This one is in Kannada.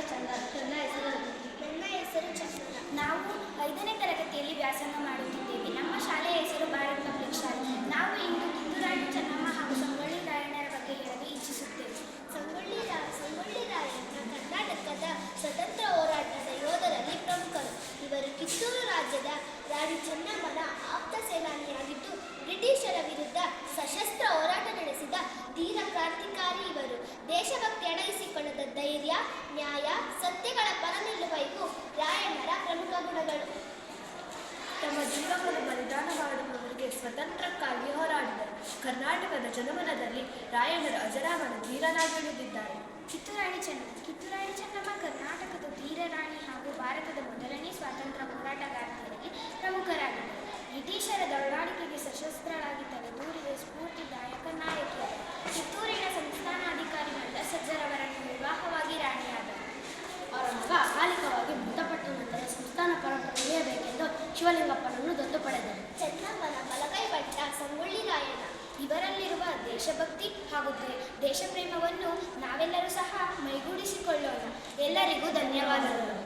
ಹೆಸರು ಚಂದ್ರ ನನ್ನ ಹೆಸರು ನನ್ನ ಹೆಸರು ಚಂದ್ರ ನಾವು ಐದನೇ ತರಗತಿಯಲ್ಲಿ ವ್ಯಾಸಂಗ ಮಾಡುತ್ತಿದ್ದೇವೆ ನಮ್ಮ ಶಾಲೆಯ ಹೆಸರು ಭಾರತ ಪಬ್ಲಿಕ್ ಶಾಲೆ ನಾವು ಇಂದು ಕಿತ್ತೂರಾಣಿ ಚೆನ್ನಮ್ಮ ಹಾಗೂ ಸಂಗೊಳ್ಳಿ ರಾಯಣ್ಣರ ಬಗ್ಗೆ ಹೇಳಲು ಇಚ್ಛಿಸುತ್ತೇವೆ ಸಂಗೊಳ್ಳಿ ರಾ ಸಂಗೊಳ್ಳಿ ರಾಯಣ್ಣ ಕರ್ನಾಟಕದ ಸ್ವತಂತ್ರ ಹೋರಾಟದ ಯೋಧರಲ್ಲಿ ಪ್ರಮುಖರು ಇವರು ಕಿತ್ತೂರು ರಾಜ್ಯದ ರಾಣಿ ಚೆನ್ನಮ್ಮನ ಆಪ್ತ ಕ್ರಾಂತಿಕಾರಿ ಇವರು ದೇಶಭಕ್ತಿ ಅಡಗಿಸಿಕೊಳ್ಳದ ಧೈರ್ಯ ನ್ಯಾಯ ಸತ್ಯಗಳ ಪರ ನಿಲ್ಲುವ ಇವು ರಾಯಣ್ಣರ ಪ್ರಮುಖ ಗುಣಗಳು ತಮ್ಮ ಜೀವವನ್ನು ಬಲಿದಾನ ಮಾಡುವವರಿಗೆ ಸ್ವತಂತ್ರಕ್ಕಾಗಿ ಹೋರಾಡಿದರು ಕರ್ನಾಟಕದ ಜನಮನದಲ್ಲಿ ರಾಯಣ್ಣರು ಅಜರಾಮರ ಧೀರನಾಗಿ ಉಳಿದಿದ್ದಾರೆ ಕಿತ್ತೂರಾಣಿ ಉಳಿಯಬೇಕೆಂದು ಶಿವಲಿಂಗಪ್ಪನನ್ನು ದತ್ತು ಪಡೆದರು. ಚೆನ್ನಮ್ಮನ ಬಲಗೈ ಭಟ್ಟ ಸಂಗೊಳ್ಳಿ ರಾಯಣ್ಣ ಇವರಲ್ಲಿರುವ ದೇಶಭಕ್ತಿ ಹಾಗೂ ದೇಶಪ್ರೇಮವನ್ನು ನಾವೆಲ್ಲರೂ ಸಹ ಮೈಗೂಡಿಸಿಕೊಳ್ಳೋಣ. ಎಲ್ಲರಿಗೂ ಧನ್ಯವಾದಗಳು.